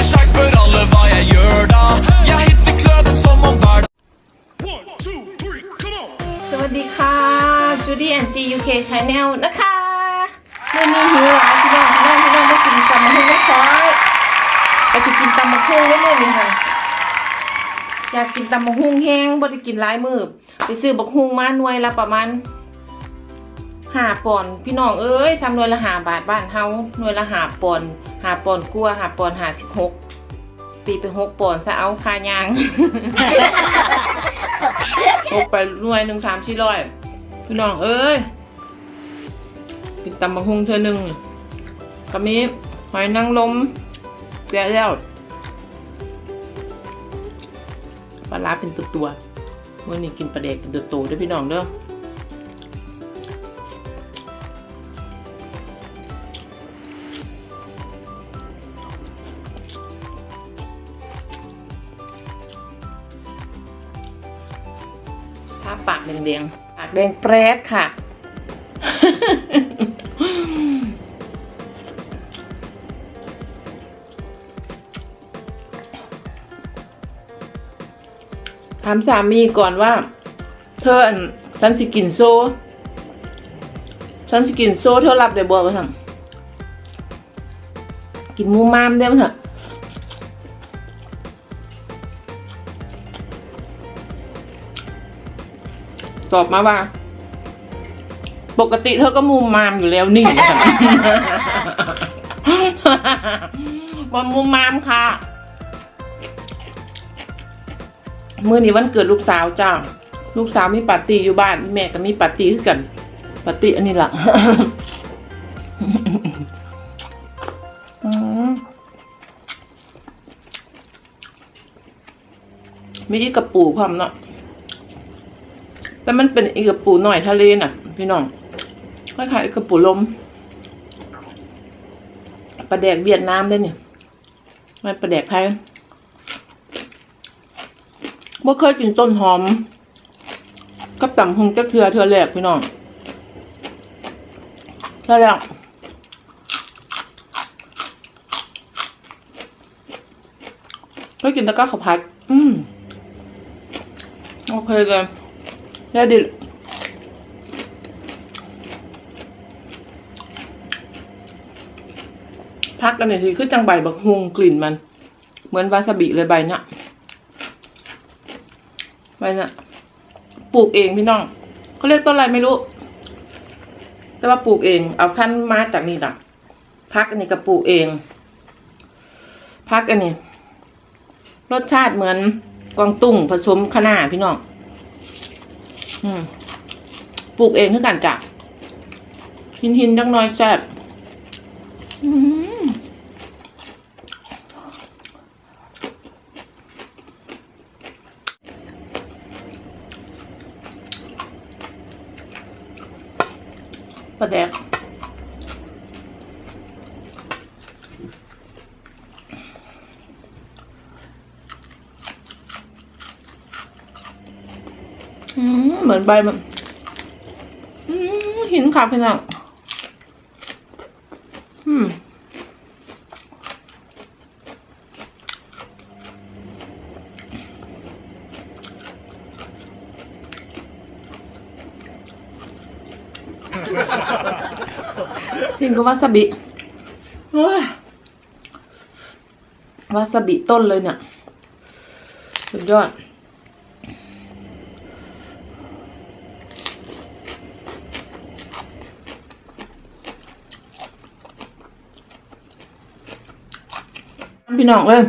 med sjekk, spør alle hva jeg gjør da. Jeg hitter kløden som om hver One, two, three, come on! สวัสดีค่ะจูดี้แอนจียูเคชแนลนะคะมื่อนี้หิวหลายพี่น้องพี่น้องพี่น้องมากินตำมะฮุ่งไม่คอยไปสิกินตำมะฮุ่งได้เลยนี่ค่ะ อยากกินตำมะฮุ่งแห้งบ่ได้กินหลายมือไปซื้อบักฮุ่งมาหน่วยละประมาณห้าปอนพี่น้องเอ้ยซ้ำหน่วยละห้าบาทบ้านเฮาหน่วยละห้าปอน หาปอนกลัวหาปอนหาสิบหกตีไปหกปอนด์จะเอาคายางโอไปหน่วยหนึ่งสามสี่ร้อยพี่น้องเอ้ยกินตำบักฮุงเธอหนึ่งก็มีหอยนางรมแกะแล้วปลาร้าเป็นตัวตัวๆมื่อนี้กินปลาเด็กเป็นตัวโตด้วยพี่น้องเด้อาปากแดงๆ ปากแดงแปรดค่ะ ถามสามีก่อนว่า เธออันฉันสิกินโซฉันสิกินโซเธอรับได้บ่มาสั่งกินมูมามได้มั้งสั่ง ตอบมาว่า ปกติเธอก็มูมามอยู่แล้วนี่ว่ามูมามค่ะ มื่อนี้วันเกิดลูกสาวจ้าลูกสาวมีปาร์ตี้อยู่บ้านแม่ก็มีปาร์ตี้คือกันปาร์ตี้อันนี้ละมมีอีกกระปูพร้อมเนาะ แต่มันเป็นอีกระปูหน่อยทะเลน่ะ พี่น้องคล้ายๆอีกระปูลมปลาแดกเวียดนามด้เนี่ยมันปลาแดกไทยบ่เคยกินต้นหอมกับตำหงจักเทือเทือแรกพี่น้องเทือแรกเคยกินตะก้าข้าวผัด อืม โอเคเลย แล้วดิพักกันหน่อยสิคือจังใบบักฮุงกลิ่นมัน เหมือนวาซาบิเลยใบเนี้ยไว้น่ะปลูกเองพี่น้องเขาเรียกต้นอะไรไม่รู้ แต่ว่าปลูกเอง เอาพันธุ์มาจากนี่น่ะพักอันนี้ก็ปลูกเอง พักอันนี้ รสชาติเหมือนกวางตุ้งผสมคะน้าพี่น้อง ปลูกเองคือกันจ้ะหินหินๆจังน้อยแซ่บอืมปลาแดก เหมือนใบมันหินขาพี่น้องอืมพิงก็วาซาบิวาซาบิต้นเลยเนี่ย สุดยอด พี่น้องเลย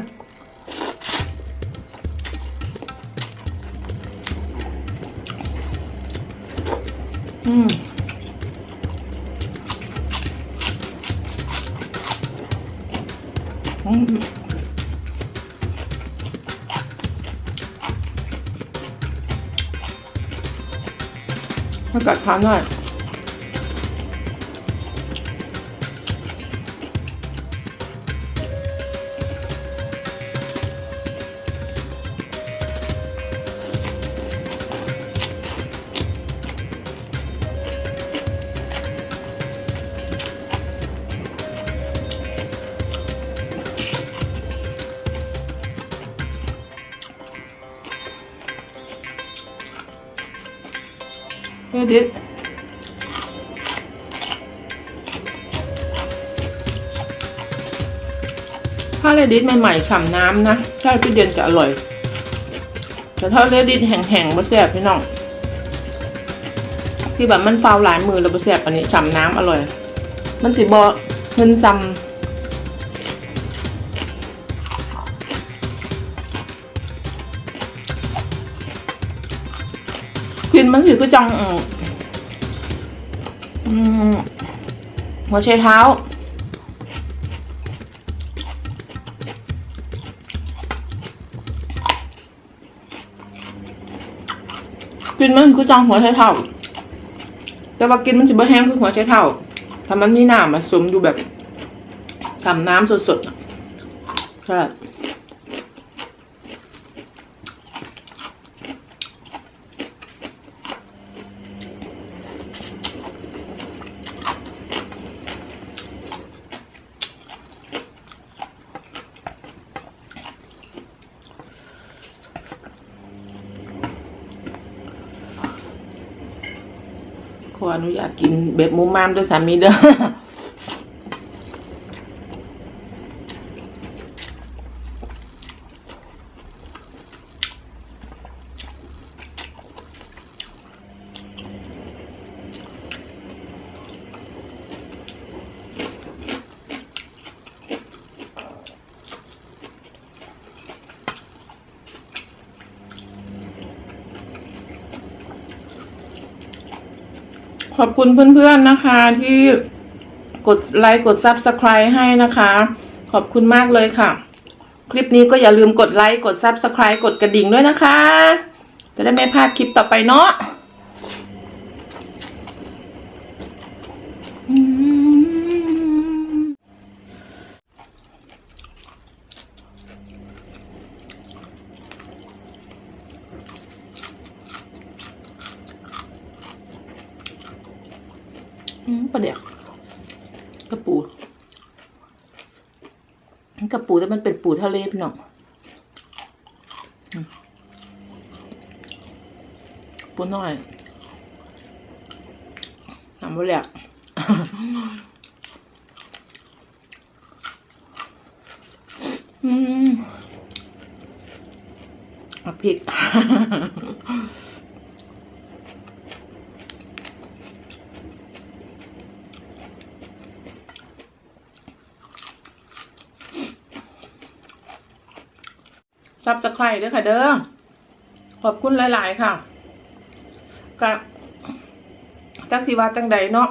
อืมอืมมากัดทานหน่อย นี่ดิถ้าเรดิสใหม่ๆฉ่ำน้ำนะใช่พี่เดือนจะอร่อย แต่ถ้าเรดิสแห้งๆบ่แซ่บพี่น้องที่แบบมันฟาวหลายมือแล้วบ่แซ่บอันนี้ฉ่ำน้ำอร่อย มันสิบ่เพิ่นซ้ำ มันสิก็จังอืมหัวไชเท้า กินมันก็จังหัวไชเท้า แต่ว่ากินมันจะบ่แห้งคือหัวไชเท้าถ้ามันมีน้ำผสมอยู่แบบฉ่ำน้ำสดๆอะใช่ ขออนุญาตกินแบบมุมมามด้วยสามีเด้อ อบคุณเพื่อนๆนะคะที่กดไลค์กด Subscribe ให้นะคะ ขอบคุณมากเลยค่ะ คลิปนี้ก็อย่าลืมกดไลค์กด Subscribe กดกระดิ่งด้วยนะคะ จะได้ไม่พลาดคลิปต่อไปเนาะ อืมประเดียวกระปูกระปูแต่มันเป็นปูทะเลพี่น้องปูน้อยทำปล้วอืมเอาพริก ซับสไครต์ด้วยค่ะเด้อ ขอบคุณหลาย ๆ ค่ะกับจักสิวาจังใดเนาะ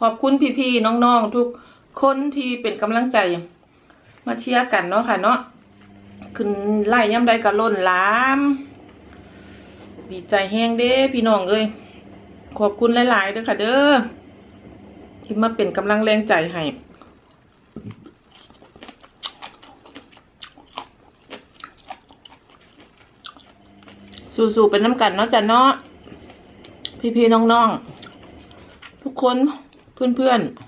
ขอบคุณพี่ๆน้องๆ ทุกคนที่เป็นกำลังใจ มาเชียร์กันเนาะค่ะเนาะ ขึ้นไล่ย่ำใดก็ล้นหลาม ดีใจแห้งเด้พี่น้องเอ้ย ขอบคุณหลายๆด้วยค่ะเด้อที่มาเป็นกำลังแรงใจให้ สู่ๆเป็นน้ำกันเนาะจ้ะเนาะพี่ๆน้องๆ ทุกคนเพื่อนๆ